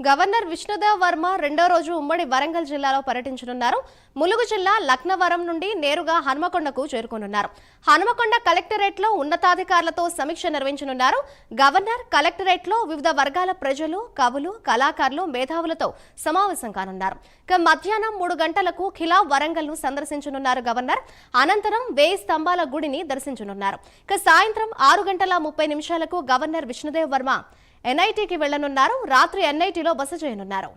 Governor Vishnudev Varma రెండో రోజు ఉమ్మడి వరంగల్ జిల్లాలో పర్యటించనున్నారు. ములుగు జిల్లా లక్నవరం నుండి నేరుగా హనుమకొండకు చేరుకోనున్నారు. హనుమకొండ కలెక్టరేట్లో ఉన్నతాధికారులతో సమీక్ష నిర్వహించనున్నారు. గవర్నర్ కలెక్టరేట్లో వివిధ వర్గాల ప్రజలు కవులు కళాకారులు మేధావులతో సమావేశం కానున్నారు. ఇక మధ్యాహ్నం మూడు గంటలకు ఖిలా వరంగల్ను సందర్శించనున్నారు గవర్నర్. అనంతరం వేయి స్తంభాల గుడిని దర్శించనున్నారు. ఇక సాయంత్రం ఆరు గంటల ముప్పై నిమిషాలకు గవర్నర్ విష్ణుదేవ్ వర్మ ఎన్ఐటీకి వెళ్ళనున్నారు రాత్రి ఎన్ఐటీలో బస చేయనున్నారు.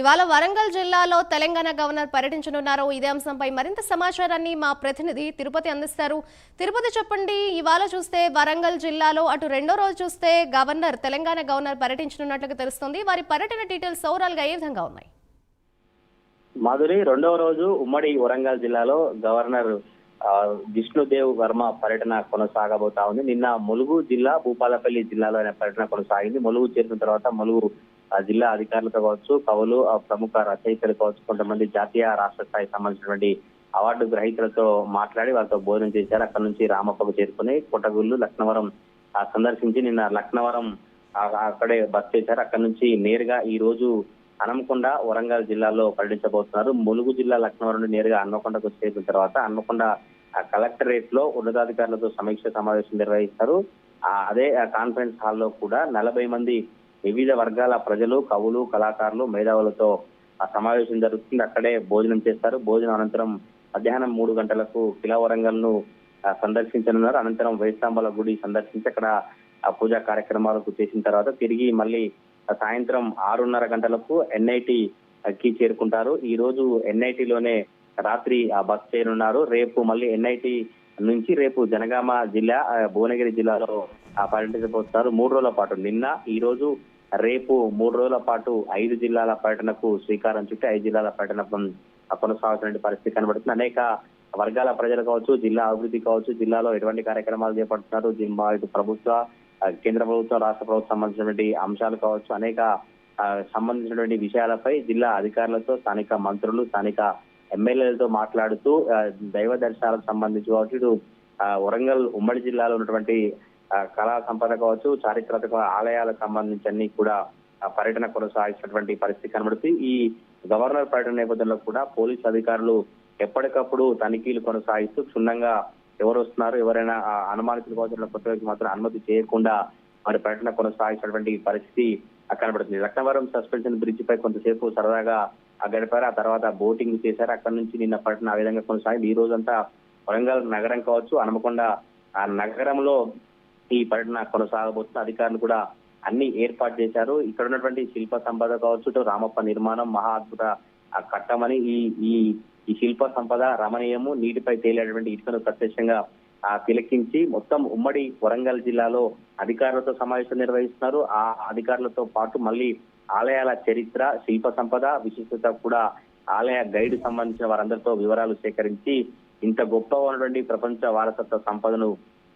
ఇవాళ వరంగల్ జిల్లాలో తెలంగాణ గవర్నర్ పర్యటించనున్నారు. ఇదే అంశంపై మరింత సమాచారాన్ని మా ప్రతినిధి తిరుపతి అందిస్తారు. తిరుపతి చెప్పండి ఇవాళ చూస్తే వరంగల్ జిల్లాలో అటు రెండో రోజు చూస్తే గవర్నర్ తెలంగాణ గవర్నర్ పర్యటించనున్నట్లుగా తెలుస్తుంది. వారి పర్యటన డీటెయిల్స్ ఓవరాల్గా ఏ విధంగా ఉన్నాయి? మాధురి రెండవ రోజు ఉమ్మడి వరంగల్ జిల్లాలో గవర్నర్ విష్ణుదేవ్ వర్మ పర్యటన కొనసాగబోతా ఉంది. నిన్న ములుగు జిల్లా భూపాలపల్లి జిల్లాలో ఆయన పర్యటన కొనసాగింది. ములుగు చేరిన తర్వాత ములుగు జిల్లా అధికారులతో కావచ్చు కవులు ఆ, ప్రముఖ రచయితలు కావచ్చు కొంతమంది జాతీయ రాష్ట్ర స్థాయికి సంబంధించినటువంటి అవార్డు గ్రహీతలతో మాట్లాడి వారితో భోజనం చేశారు. అక్కడ నుంచి రామప్పకు చేరుకుని కొటగుళ్ళు లక్నవరం ఆ, సందర్శించి నిన్న లక్నవరం అక్కడే బస్ చేశారు. అక్కడ నుంచి నేరుగా ఈ రోజు హనంకొండ వరంగల్ జిల్లాలో పర్యటించబోతున్నారు. ములుగు జిల్లా లక్నవరం నుండి నేరుగా హన్మకొండకు చేరిన తర్వాత హన్మకొండ కలెక్టరేట్లో ఉన్నతాధికారులతో సమీక్ష సమావేశం నిర్వహిస్తారు. అదే కాన్ఫరెన్స్ హాల్లో కూడా నలభై మంది వివిధ వర్గాల ప్రజలు కవులు కళాకారులు మేధావులతో ఆ సమావేశం జరుగుతుంది. అక్కడే భోజనం చేస్తారు. భోజనం అనంతరం మధ్యాహ్నం మూడు గంటలకు కిలా వరంగల్ను సందర్శించనున్నారు. అనంతరం వైస్తంబాల గుడి సందర్శించి అక్కడ ఆ పూజా కార్యక్రమాలకు చేసిన తర్వాత తిరిగి మళ్ళీ సాయంత్రం ఆరున్నర గంటలకు ఎన్ఐటి కి చేరుకుంటారు. ఈ రోజు ఎన్ఐటిలోనే రాత్రి ఆ బస్ చేరున్నారు. రేపు మళ్ళీ ఎన్ఐటి నుంచి రేపు జనగామ జిల్లా భువనగిరి జిల్లాలో ఆ, పర్యటించబోతున్నారు మూడు రోజుల పాటు నిన్న ఈ రోజు రేపు మూడు రోజుల పాటు ఐదు జిల్లాల పర్యటనకు శ్రీకారం చుట్టి ఐదు జిల్లాల పర్యటన కొనసాగుతున్న పరిస్థితి కనబడుతుంది. అనేక వర్గాల ప్రజలు కావచ్చు జిల్లా అభివృద్ధి కావచ్చు జిల్లాలో ఎటువంటి కార్యక్రమాలు చేపడుతున్నారు జిల్లా ఇటు ప్రభుత్వ కేంద్ర ప్రభుత్వం రాష్ట్ర ప్రభుత్వం సంబంధించినటువంటి అంశాలు కావచ్చు అనేక సంబంధించినటువంటి విషయాలపై జిల్లా అధికారులతో స్థానిక మంత్రులు స్థానిక ఎమ్మెల్యేలతో మాట్లాడుతూ దైవ దర్శనాలకు సంబంధించి కావచ్చు ఇటు ఆ, వరంగల్ ఉమ్మడి జిల్లాలో ఉన్నటువంటి కళా సంపద కావచ్చు చారిత్రక ఆలయాలకు సంబంధించి అన్ని కూడా పర్యటన కొనసాగించినటువంటి పరిస్థితి కనబడుతుంది. ఈ గవర్నర్ పర్యటన నేపథ్యంలో కూడా పోలీసు అధికారులు ఎప్పటికప్పుడు తనిఖీలు కొనసాగిస్తూ క్షుణ్ణంగా ఎవరు వస్తున్నారు ఎవరైనా ఆ, అనుమానితులు కావచ్చు కొత్త మాత్రం అనుమతి చేయకుండా మరి పర్యటన కొనసాగించినటువంటి పరిస్థితి కనబడుతుంది. లక్నవరం సస్పెన్షన్ బ్రిడ్జ్ పై కొంతసేపు సరదాగా గడిపారు? ఆ తర్వాత బోటింగ్ చేశారు? అక్కడ నుంచి నిన్న ఆ విధంగా కొనసాగింది. ఈ రోజంతా వరంగల్ నగరం కావచ్చు అనమకొండ ఆ నగరంలో ఈ పర్యటన కొనసాగబోతున్న అధికారులు కూడా అన్ని ఏర్పాటు చేశారు. ఇక్కడ ఉన్నటువంటి శిల్ప సంపద కావచ్చు రామప్ప నిర్మాణం మహా అద్భుత ఆ కట్టమని ఈ ఈ ఈ శిల్ప సంపద రమణీయము నీటిపై తేలేటువంటి ఇటుకను ప్రత్యక్షంగా ఆ తిలకించి మొత్తం ఉమ్మడి వరంగల్ జిల్లాలో అధికారులతో సమావేశం నిర్వహిస్తున్నారు. ఆ అధికారులతో పాటు మళ్ళీ ఆలయాల చరిత్ర శిల్ప సంపద విశిష్టత కూడా ఆలయ గైడ్ సంబంధించిన వారందరితో వివరాలు సేకరించి ఇంత గొప్ప ఉన్నటువంటి ప్రపంచ వారసత్వ సంపదను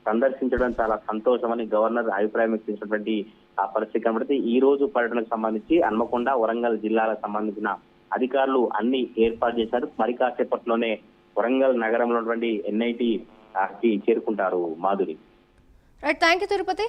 సందర్శించడం చాలా సంతోషమని గవర్నర్ అభిప్రాయం వ్యక్తించినటువంటి ఆ పరిస్థితి కనబడితే ఈ రోజు పర్యటనకు సంబంధించి హన్మకొండ వరంగల్ జిల్లాలకు సంబంధించిన అధికారులు అన్ని ఏర్పాటు చేశారు. మరి కాసేపట్లోనే వరంగల్ నగరంలో ఉన్నటువంటి ఎన్ఐటి చేరుకుంటారు Madhuri. Right thank you Tirupati